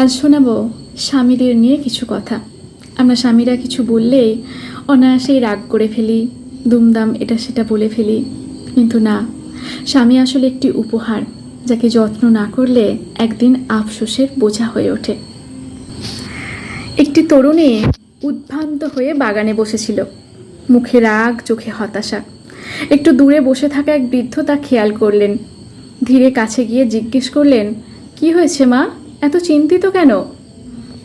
আজ শোনাবো স্বামীদের নিয়ে কিছু কথা। আমরা স্বামীরা কিছু বললেই অনায়াসেই রাগ করে ফেলি, দুমদাম এটা সেটা বলে ফেলি। কিন্তু না, স্বামী আসলে একটি উপহার, যাকে যত্ন না করলে একদিন আফসোসের বোঝা হয়ে ওঠে। একটি তরুণী উদ্ভ্রান্ত হয়ে বাগানে বসেছিল। মুখে রাগ, চোখে হতাশা। একটু দূরে বসে থাকা এক বৃদ্ধ তা খেয়াল করলেন। ধীরে কাছে গিয়ে জিজ্ঞেস করলেন, কি হয়েছে মা? এত চিন্তিত কেন?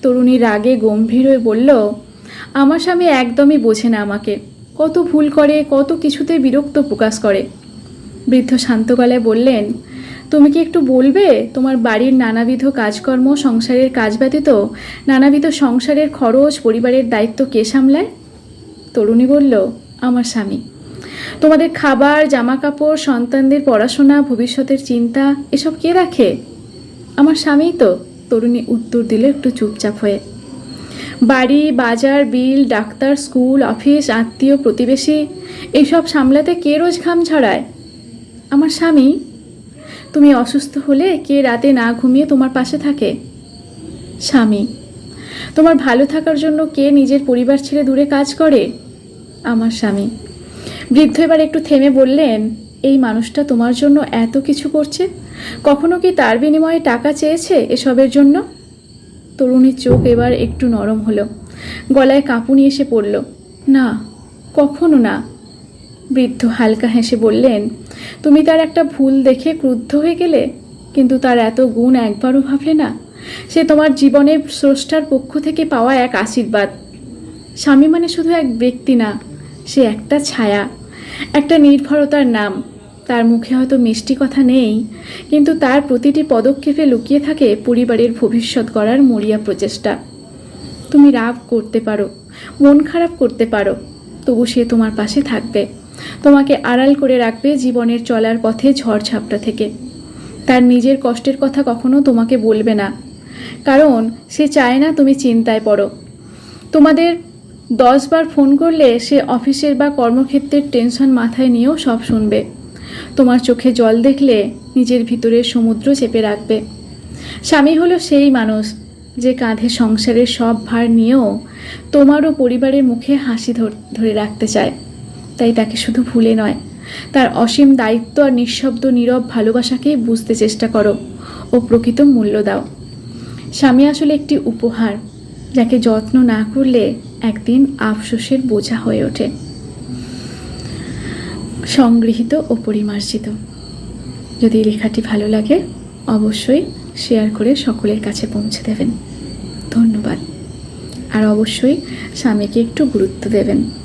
তরুণী রাগে গম্ভীর হয়ে বলল, আমার স্বামী একদমই বোঝে না আমাকে। কত ভুল করে, কত কিছুতে বিরক্ত প্রকাশ করে। বৃদ্ধ শান্ত গলায় বললেন, তুমি কি একটু বলবে? তোমার বাড়ির নানাবিধ কাজকর্ম, সংসারের কাজ ব্যতীত নানাবিধ সংসারের খরচ, পরিবারের দায়িত্ব কে সামলায়? তরুণী বলল, আমার স্বামী। তোমাদের খাবার জামা কাপড় সন্তানদের পড়াশোনা, ভবিষ্যতের চিন্তা, এসব কে রাখে? আমার স্বামীই তো। তরুণী উত্তর দিল একটু চুপচাপ হয়ে। বাড়ি, বাজার, বিল, ডাক্তার, স্কুল, অফিস, আত্মীয়, প্রতিবেশী এইসব সামলাতে কে রোজ ঘাম ছড়ায় আমার স্বামী? তুমি অসুস্থ হলে কে রাতে না ঘুমিয়ে তোমার পাশে থাকে? স্বামী, তোমার ভালো থাকার জন্য কে নিজের পরিবার ছেড়ে দূরে কাজ করে? আমার স্বামী, বৃদ্ধ এবার একটু থেমে বললেন, এই মানুষটা তোমার জন্য এত কিছু করছে কখনো কি তার বিনিময়ে টাকা চেয়েছে এসবের জন্য? তরুণীর চোখ এবার একটু নরম হলো। গলায় কাঁপুনি এসে পড়ল। না, কখনো না। বৃদ্ধ হালকা হেসে বললেন, তুমি তার একটা ভুল দেখে ক্রুদ্ধ হয়ে গেলে? কিন্তু তার এত গুণ একবারও ভাবলে না? সে তোমার জীবনের স্রষ্টার পক্ষ থেকে পাওয়া এক আশীর্বাদ। স্বামী মানে শুধু এক ব্যক্তি না, সে একটা ছায়া, একটা নির্ভরতার নাম। তার মুখে হয়তো মিষ্টি কথা নেই, কিন্তু তার প্রতিটি পদক্ষেপে লুকিয়ে থাকে পরিবারের ভবিষ্যৎ গড়ার মরিয়া প্রচেষ্টা। তুমি রাগ করতে পারো, মন খারাপ করতে পারো, তবু সে তোমার পাশে থাকবে। তোমাকে আড়াল করে রাখবে জীবনের চলার পথে ঝড় ঝাপটা থেকে। তার নিজের কষ্টের কথা কখনো তোমাকে বলবে না, কারণ সে চায় না তুমি চিন্তায় পড়ো। তোমাদের দশবার ফোন করলে সে অফিসের বা কর্মক্ষেত্রের টেনশন মাথায় নিয়েও সব শুনবে। তোমার চোখে জল দেখলে নিজের ভিতরে সমুদ্র চেপে রাখবে। স্বামী হলো সেই মানুষ যে কাঁধে সংসারের সব ভার নিয়েও তোমারও পরিবারের মুখে হাসি ধরে রাখতে চায়। তাই তাকে শুধু ভুলে নয়, তার অসীম দায়িত্ব আর নিঃশব্দ নীরব ভালোবাসাকেই বুঝতে চেষ্টা করো ও প্রকৃত মূল্য দাও। স্বামী আসলে একটি উপহার, যাকে যত্ন না করলে একদিন আফসোসের বোঝা হয়ে ওঠে। সংগৃহীত ও পরিমার্জিত। যদি লেখাটি ভালো লাগে, অবশ্যই শেয়ার করে সকলের কাছে পৌঁছে দেবেন। ধন্যবাদ। আর অবশ্যই স্বামীকে একটু গুরুত্ব দেবেন।